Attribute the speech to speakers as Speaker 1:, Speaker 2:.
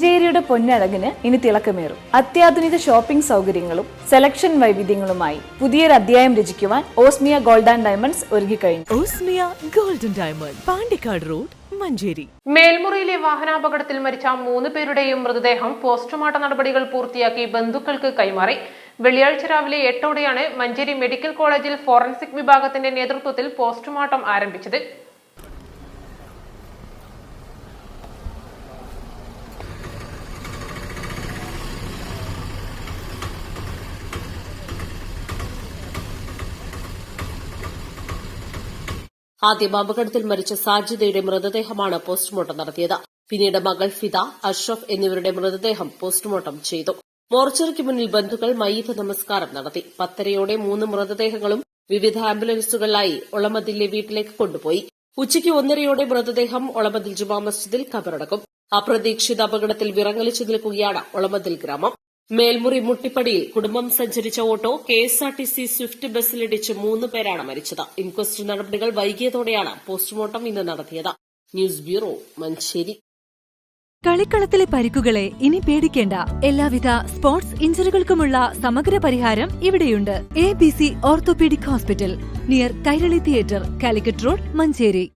Speaker 1: മഞ്ചേരിയുടെ പൊന്നഴകിന് ഇനി തിളക്കമേറും. അത്യാധുനിക ഷോപ്പിംഗ് സൗകര്യങ്ങളും സെലക്ഷൻ വൈവിധ്യങ്ങളുമായി പുതിയൊരു അധ്യായം രചിക്കുവാൻ ഓസ്മിയ ഗോൾഡ് ആൻഡ് ഡയമണ്ട്സ് ഒരുങ്ങിക്കഴിഞ്ഞു.
Speaker 2: Osmia golden diamond Pandikkad road Manjeri.
Speaker 3: മേൽമുറിയിലെ വാഹനാപകടത്തിൽ മരിച്ച മൂന്ന് പേരുടെയും മൃതദേഹം പോസ്റ്റ്മോർട്ടം നടപടികൾ പൂർത്തിയാക്കി ബന്ധുക്കൾക്ക് കൈമാറി. വെള്ളിയാഴ്ച രാവിലെ എട്ടോടെയാണ് മഞ്ചേരി മെഡിക്കൽ കോളേജിൽ ഫോറൻസിക് വിഭാഗത്തിന്റെ നേതൃത്വത്തിൽ പോസ്റ്റ്മോർട്ടം ആരംഭിച്ചത്.
Speaker 4: ആദ്യം അപകടത്തിൽ മരിച്ച സാജിദയുടെ മൃതദേഹമാണ് പോസ്റ്റ്മോർട്ടം നടത്തിയത്. പിന്നീട് മകൾ ഫിദ അഷ്റഫ് എന്നിവരുടെ മൃതദേഹം പോസ്റ്റ്മോർട്ടം ചെയ്തു. മോർച്ചറിക്ക് മുന്നിൽ ബന്ധുക്കൾ മയ്യത്ത് നമസ്കാരം നടത്തി. പത്തരയോടെ മൂന്ന് മൃതദേഹങ്ങളും വിവിധ ആംബുലൻസുകളിലായി ഒളമദിലെ വീട്ടിലേക്ക് കൊണ്ടുപോയി. ഉച്ചയ്ക്ക് ഒന്നരയോടെ മൃതദേഹം ഒളമദിൽ ജുമാ മസ്ജിദിൽ കബറടക്കും. അപ്രതീക്ഷിത അപകടത്തിൽ വിറങ്ങലിച്ചു നിൽക്കുകയാണ് ഒളമദിൽ ഗ്രാമം. മേൽമുറി മുട്ടിപ്പടിയിൽ കുടുംബം സഞ്ചരിച്ച auto K S R T C swift ബസ്സിലിടിച്ച് മൂന്ന് പേരാണ് മരിച്ചത്. ഇൻക്വസ്റ്റ് നടപടികൾ വൈകിയതോടെയാണ് പോസ്റ്റ്മോർട്ടം ഇന്ന് നടത്തിയത്. News bureau Manjeri.
Speaker 2: കളിക്കളത്തിലെ പരിക്കുകളെ ഇനി പേടിക്കേണ്ട. എല്ലാവിധ സ്പോർട്സ് ഇഞ്ചറികൾക്കുമുള്ള സമഗ്ര പരിഹാരം ഇവിടെയുണ്ട്. A B C orthopaedic hospital near Kairali theatre Calicut road Manjeri.